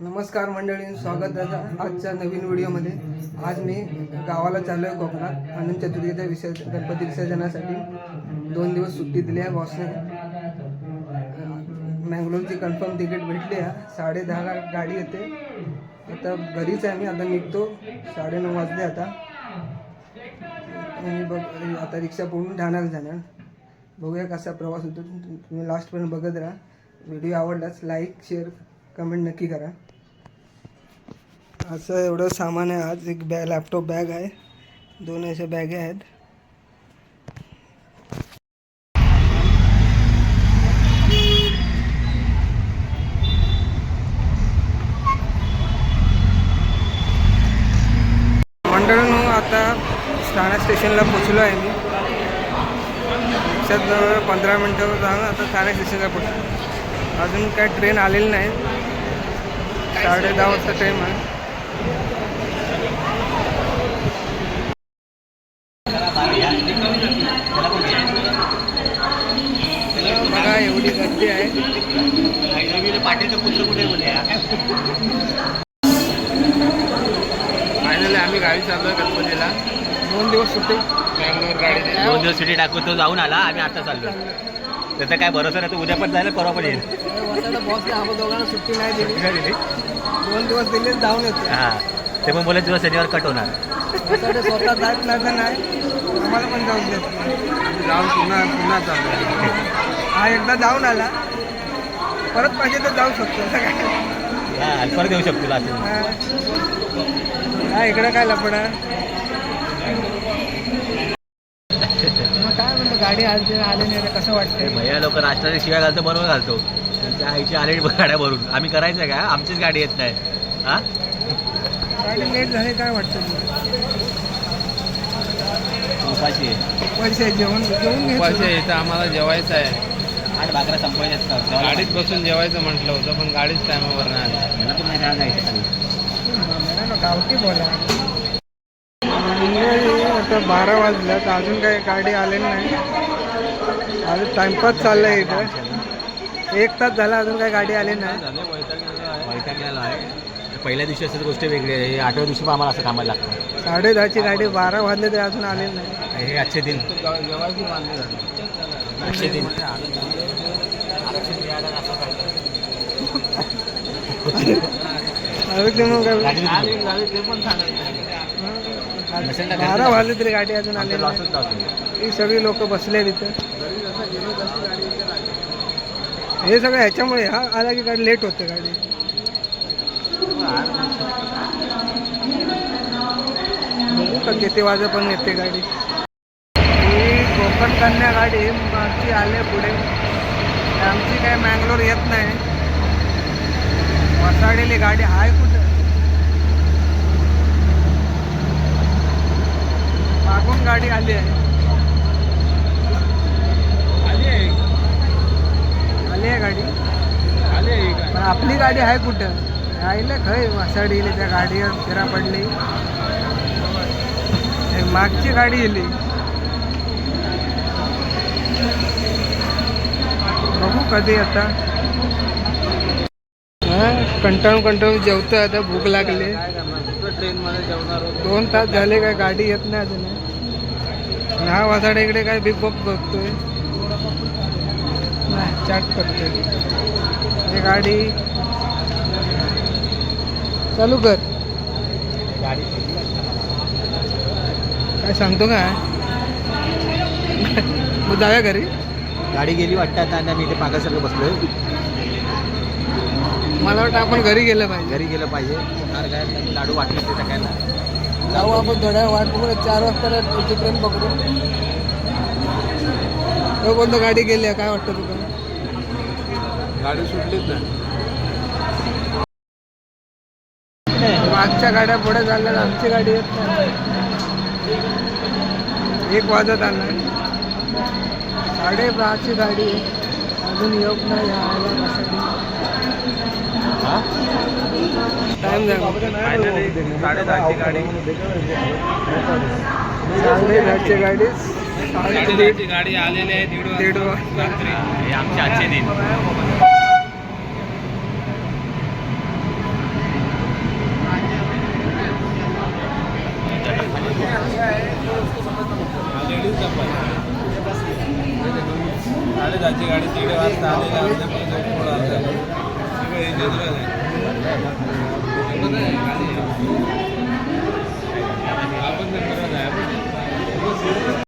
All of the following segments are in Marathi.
नमस्कार मंडळी स्वागत आहे आजच्या नवीन व्हिडिओमध्ये. आज मी गावाला चाललो आहे कोकणात अनंत चतुर्थीच्या विसर्ज गणपती विसर्जनासाठी दोन दिवस सुट्टी दिली आहे बॉसने मँगलोरची कन्फर्म तिकीट भेटली आहे. साडे दहाला गाडी येते. आता घरीच आहे मी आता निघतो. साडे नऊ वाजले आता. मी बघ आता रिक्षा पकडून ठाण्याला जाणार. बघूया कसा प्रवास होतो. तुम्ही लास्टपर्यंत बघत राहा. व्हिडिओ आवडलाच लाईक शेअर कमेंट नक्की करा. असं एवढं सामान आहे आज. एक बॅग लॅपटॉप बॅग आहे. दोन अशा बॅगे आहेत. मंडळांनो आता ठाणा स्टेशनला पोचलो आहे मी. रिक्षात जवळ पंधरा मिनटं जाऊन आता ठाणे स्टेशनला पोचलो अजून काय ट्रेन आलेली नाही. साडे दहा वाजता टाईम आहे. बघा एवढी गर्दी आहे. पाटीलचं पुत्र कुठे बोलले फायनली आम्ही चाललोय गणपतीला. दोन दिवस सुट्टी. बँगलोर गाडी दोन दिवस सुट्टी टाकून तो जाऊन आला आम्ही आता चाललो त्याचा काय भरोसा नाही तो उद्या पण जायला परवा पण येईल. बॉसने दोघांना सुट्टी नाही दिली. काय दिली? दोन दिवस दिले जाऊन येतो. हा. ते पण बोलत दिवस शनिवार कट होणार. स्वतः जात नाही तर नाही. आम्हाला पण जाऊन देत नाही. जाऊन पुन्हा पुन्हा चाललोय हा एकदा जाऊन आला. परत पाहिजे तर जाऊ शकतो. असं काय हा आणि परत येऊ शकतो तुला हा. हा इकडं काय लपडा मग काय म्हणतो गाडी आली आली नाही तर कसं वाटतंय? भैया लोक राष्ट्राच्या शिवाय घालतो बरोबर घालतो. त्यांच्या आईची आले गाड्या भरून. आम्ही करायचं का? आमचीच गाडी येत नाही. हा? गाडी लेट झाली काय वाटतं उपाशी आहे. पैसे जेवण जेवून पैसे घ्यायचं इथं आम्हाला जेवायचं आहे. आठ भाकऱ्या संपवायच्या गाडीत बसून जेवायचं म्हटलं होतं पण गाडीच टायमावर नाही आली. मला पण नाही खाली. ना गावठी बोला. आता बारा वाजल्या तर अजून काही गाडी आलेली नाही. अजून टाइमपास चाललाय इथं. एक तास झाला अजून काही गाडी आली नाही. वैतागलेलो आहे. पहिल्या दिवशी असं गोष्ट वेगळी आहे. आठव्या दिवशी पण आम्हाला असं कामाला लागतं. साडे दहाची गाडी बारा वाजले तरी अजून आलेली नाही. हे अच्छे दिन. अच्छे दिन. मग आली बारा वाजले तरी गाडी अजून लावतो ही सगळी लोक बसले तिथं हे सगळं ह्याच्यामुळे हा आला की गाडी लेट होते गाडी. बघू किती वाजे पण येते गाडी. ही कोकण कन्या गाडी मागची आले पुढे. आमची काय मँगलोर येत नाही. वसाडेली गाडी आहे कुठं? मागून गाडी आली आहे. आली आहे. आली आहे गाडी. आली आहे पण आपली गाडी आहे कुठं? राहिलं खय वसाडीले त्या गाडीवर फिरा पडली. मागची गाडी येली बघू कधी आता. हा, कंटाळून कंटाळून जेवतोय आता भूक लागली ट्रेन मध्ये जेवणार होतो दोन तास झाले काय गाडी येत नाही अजून. दहा वाजाडे इकडे काय बिग बॉक्स बघतोय. नाही चाट करतोय. ही गाडी. चालू कर. काय सांगतो काय मग जाऊया घरी. गाडी गेली वाटतं आता आणि आम्ही इथे पागासारखं बसलोय. मला वाटतं आपण घरी गेलं पाहिजे. घरी गेलं पाहिजे. काय लाडू वाटले ते सगळ्यांना. जाऊ आपण थोड्या वाट बघू चार वाजता ट्रेन पकडू तोपर्यंत गाडी गेली आहे काय वाटतं तुला? गाडी सुटलीच नाही. मागच्या गाड्या पुढे चालल्या आमची गाडी येत नाही. एक वाजत आला साडे दहाची गाडी अजून येऊक नाही टाइम साडेदहाची गाडी साडेदहाची गाडी आलेली आहे दीड आमचे आजचे दिन साडेदहाची गाडी दीड वाजता आलेली आमच्या 내드려야 돼. 이거는 아니에요. 아버님 그러나 아버님.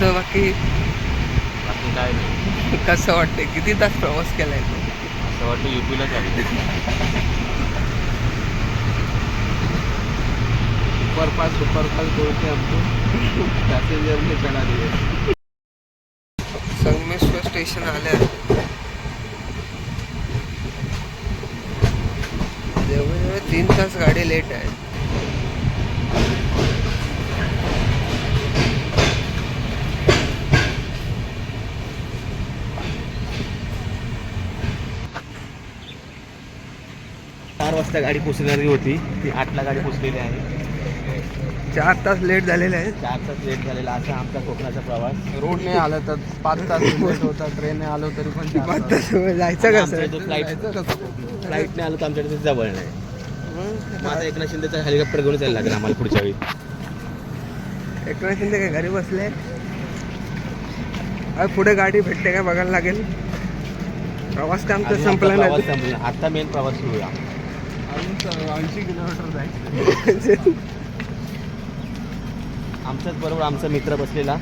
म्हणतो बाकी? बाकी काय नाही. कसं वाटतंय? किती तास प्रवास केलाय तू? असं वाटतं युपीला चालू सुपरफास्ट सुपरफास्ट बोल के हमको पैसेंजर में चढ़ा दिए संगमेश्वर स्टेशन आले. जवळजवळ तीन तास गाडी लेट आहे चार वाजता गाडी पोचणारी होती. ती आठला गाडी पोचलेली आहे. चार तास लेट झालेले आहेत. चार तास लेट झालेला असा आमचा कोकणाचा प्रवास. रोडने आलं तर पाच तास लेट होता ट्रेनने आलो तरी पण चार पाच तास. जायचं कसं? फ्लाईट? फ्लाईटने आलो तर आमच्याकडे ते जवळ नाही. आता एकनाथ शिंदेचा हेलिकॉप्टर घेऊन जायला लागेल आम्हाला पुढच्या वेळी. एकनाथ शिंदे काय घरी बसले? अरे पुढे गाडी भेटते का बघायला लागेल? प्रवास तर आमचा अजून संपला नाही. संपला. आता मेन प्रवास सुरू आहे. ऐंशी किलोमीटर जायचं नाश्ता आमच्याच बरोबर आमचा मित्र बसलेला.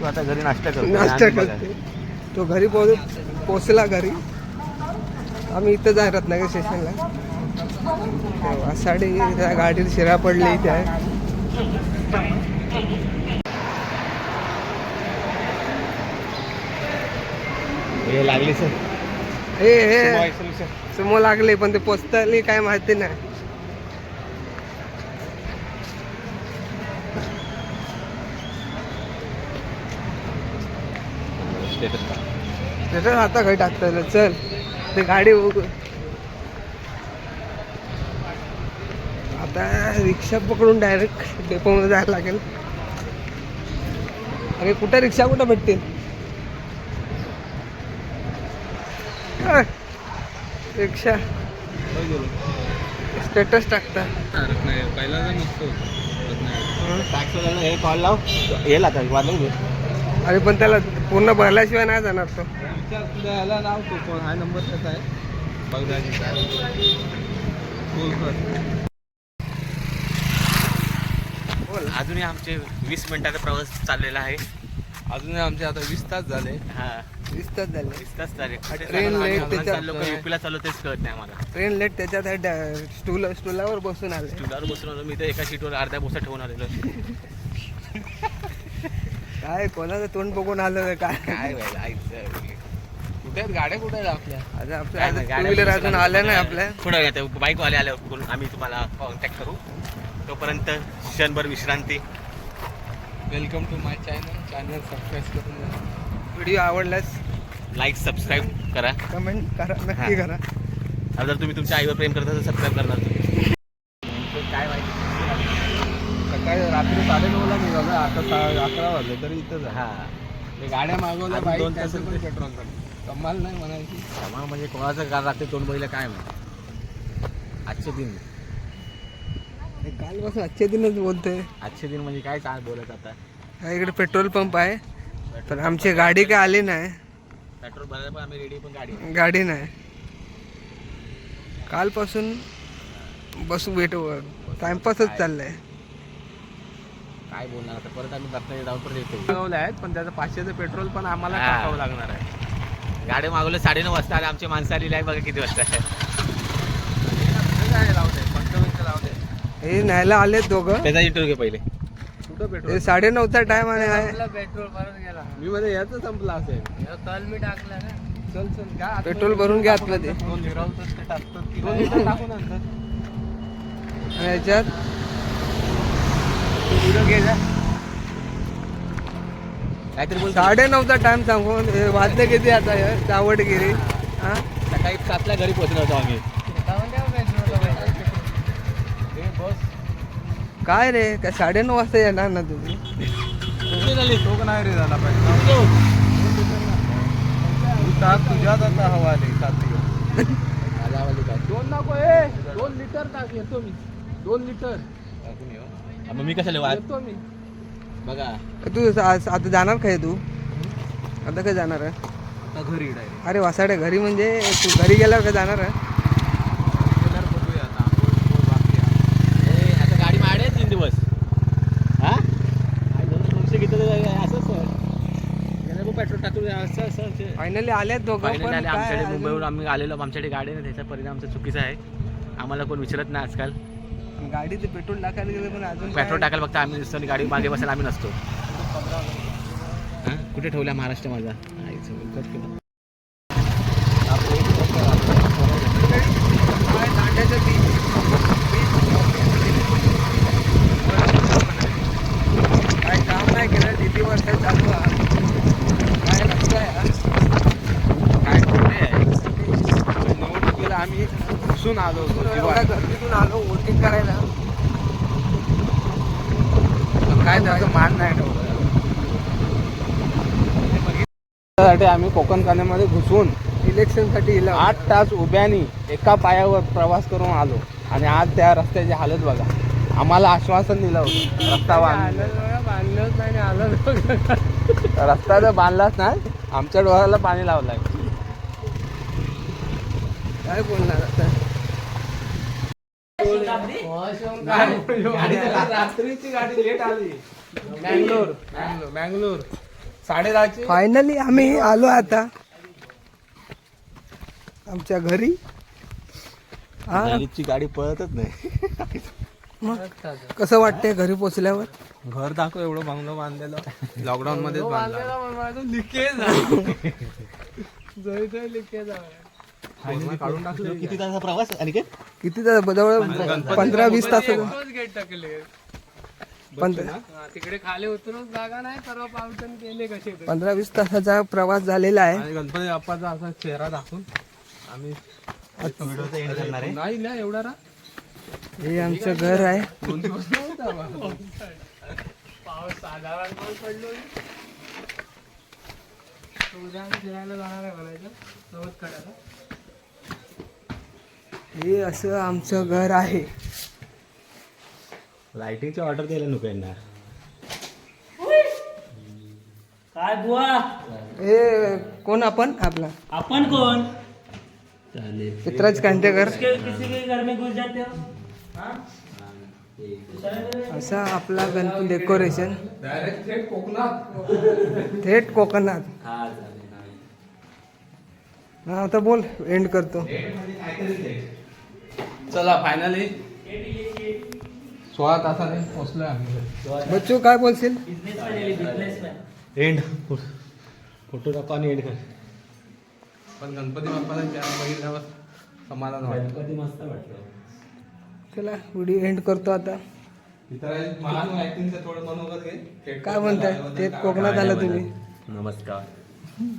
तो आता घरी नाश्ता करतो बघा. करते तो घरी पोहोच पोचला घरी. आम्ही इथं जाय रत्नागिरी स्टेशनला. साडी त्या गाडीत शिरा पडली इथे. आहे लागली सर. हे हे. समोर लागले पण ते पोचताली काय माहिती नाही. स्टेटस आता घरी टाकता चल. ते गाडी बघू आता रिक्षा पकडून डायरेक्ट डेपोमध्ये जायला लागेल. अरे कुठं रिक्षा कुठं भेटतील? रिक्षा. स्टेटस टाकता हे कॉल लाव. येईल आता अरे पण त्याला पूर्ण भरल्याशिवाय नाही जाणार तो. याला नाव तो कोण हा नंबर त्याचा आहे. बोल अजूनही आमचे वीस मिनिटाचा प्रवास चाललेला आहे. अजून आमचे आता वीस तास झाले. हा. वीस तास झाले तास झाले Train late त्याच्यात- लोक युपीला चाललो तेच कळत नाही आम्हाला. ट्रेन लेट त्याच्यात डा- स्टूल स्टूलावर बसून आले. स्टुलावर बसून आलो. मी तर एका सीटवर अर्ध्या बोसा ठेवून आलेलो. काय कोणाचं तोंड बघून आलं रे काय? काय व्हायला आईचं. कुठे आहेत? गाड्या कुठे आहेत आपल्या? आता आपल्या काय नाही, टू गाड्या व्हीलर अजून आलो. आल्या नाही आपल्या. पुढं घ्या बाईकवाले आल्यावर करून आम्ही तुम्हाला कॉन्टॅक्ट करू. तोपर्यंत क्षणभर विश्रांती. Welcome to my channel. Channel subscribe करून द्या. व्हिडिओ आवडल्यास लाईक सबस्क्राईब करा. कमेंट करा नक्की. करा. आता जर तुम्ही तुमच्या आईवर प्रेम करत असाल सबस्क्राईब करणार तुम्ही. काय माहिती? सकाळी रात्री साडेनऊला निघालो आता सा- अकरा वाजले तरी इथंच हा. ते गाड्या मागवल्या बाईक दोन तास. पेट्रोल कमाल नाही म्हणायची. क्षमा म्हणजे कोणाचं गार रात्री तोंड बघितलं काय माहिती? आजचे दिन. कालपासून आजच्या दिनच बोलतोय. आजचे दिन म्हणजे काय चाल बोलत आता? हा इकडे पेट्रोल पंप आहे. पण आमची गाडी काय आली नाही. पेट्रोल भरायला पण आम्ही रेडी पण गाडी आहे. गाडी नाही. कालपासून बसू भेटू टाइमपासच चाललंय. काय बोलणार आता? परत आम्ही रत्नागिरी जाऊन परत येतो मागवले आहेत पण त्याचं पाचशेचं पेट्रोल पण आम्हाला हा. टाकावं लागणार आहे. गाडी मागवलं साडेनऊ वाजता आले आमची माणसं आलेली आहे बघा किती वाजता आहे काय लावू दे पंचवीसचं लावू दे हे न्यायला आलेत दोघं. त्याचा इंटरव्ह्यू घे पहिले. कुठं पेट्रोल हे साडे नऊचा टाइम आणि आहे पेट्रोल गेला. मी मध्ये याचं संपला असेल तल मी टाकला ना. चल चल. पेट्रोल भरून घ्या दोन लिटर ते टाकतो. दोन लिटर टाकून नंतर. आणि याच्यात? व्हिडिओ घे जा. काहीतरी बोल. साडे नऊचा टाइम सांगून हे वाजले किती आता हे चावटगिरी हा? सकाळी सातला घरी पोहोचलो होतो आम्ही. काय रे? काय साडे नऊ वाजता येणार ना तुम्ही तो नाही रे झाला पाहिजे. आता हवा आली. दोन नको ए दोन लिटर येतो मी. दोन लिटर. हा, मग मी कशाला वाद येतो मी. बघा. तू आज- आता जाणार काय तू? आता काय जाणार आहे? आता घरी डायरेक्ट. अरे वासाडे घरी म्हणजे तू घरी गेल्यावर काय जाणार आहे गेल्यावर बघूया आता आंघोळ बाकी आहे. ए, आता गाडी माडे तीन दिवस हा आई दोन दोनशे घेतलं तर असंच गेलं मग पेट्रोल टाकून असं असं असं. फायनली दोघं पण आले काय आमच्याकडे मुंबईवरून आम्ही आलेलो आमच्याकडे गाडी आहे ना त्याचा परिणाम आमचा चुकीचा आहे. आम्हाला कोण विचारत नाही आजकाल. गाडीचे पेट्रोल टाकायला गेले पण अजून पेट्रोल काय- टाकायला फक्त आम्ही दिसतो आणि गाडी मागे बसायला आम्ही नसतो. हा? कुठे ठेवला महाराष्ट्र माझा? आईचं बोलतात केलं काय दांड्याचं बीच काय काम नाही केलं किती वर्ष चालू आहे. काय रस्ता आहे हा? काय कुठे आहे निवडणुकीला आम्ही घुसून आलो होतो. गर्दीतून आलो वोटिंग करायला. काय त्याचं मान नाही ठेवलं. आम्ही कोकण कान्यामध्ये घुसून इलेक्शनसाठी इला. आठ तास उभ्यानी एका पायावर प्रवास करून आलो. आणि आज त्या रस्त्याची हालत बघा. आम्हाला आश्वासन दिलं होतं. रस्ता बांधला. बांधलंच नाही आलं रस्ता जर बांधलाच नाही. आमच्या डोळ्याला पाणी लावलंय. काय बोलणार आता? रात्रीची गाडी लेट आली. मँगलोर. मँगलोर. साडे दहाची फायनली आम्ही आलो आता. आमच्या घरी. हा? गाडीची गाडी पळतच नाही. मग कसं वाटतंय घरी पोचल्यावर? घर दाखव एवढं बंगलो बांधलेलं. लॉकडाऊन मध्येच बांधलं. पूर्ण काढून टाकलं किती तासाचा प्रवास आणि काय किती तास जवळ पंधरा वीस तास तिकडे खाली उतरून जागा नाही परवा पावटन केले कसे पंधरा वीस तासाचा प्रवास झालेला आहे. गणपती बाप्पाचा असा चेहरा दाखवून आम्ही नाही ना एवढा रा हे आमचं घर आहे. दोन दिवस. पाऊस साधारण पाऊस पडलो उद्या आम्ही फिरायला जाणार आहे म्हणायचं. नवत कडाला हे असं आमचं घर आहे. लाइटिंगची ऑर्डर द्यायला नको यांना. काय बुवा? हे कोण आपण? आपला. अपन कौन चालेल. चित्राज कांटेकर. किसके किसी के घर में घुस जाते हो? हाँ? असा आपला गणपती डेकोरेशन डायरेक्ट थेट कोकणात. थेट कोकणात. हा हा आता बोल एंड करतो. चला फायनली सोळा तासाने पोहोचलोय आम्ही. बच्चू काय बोलशील? एंड फोटो टाका आणि एंड कर. पण गणपती बाप्पाचा चेहरा बघितल्यावर समाधान वाटतं. गणपती मस्त वाटलं. चला व्हिडिओ एंड करतो आता. काय म्हणताय? थेट कोकणात आला तुम्ही. नमस्कार.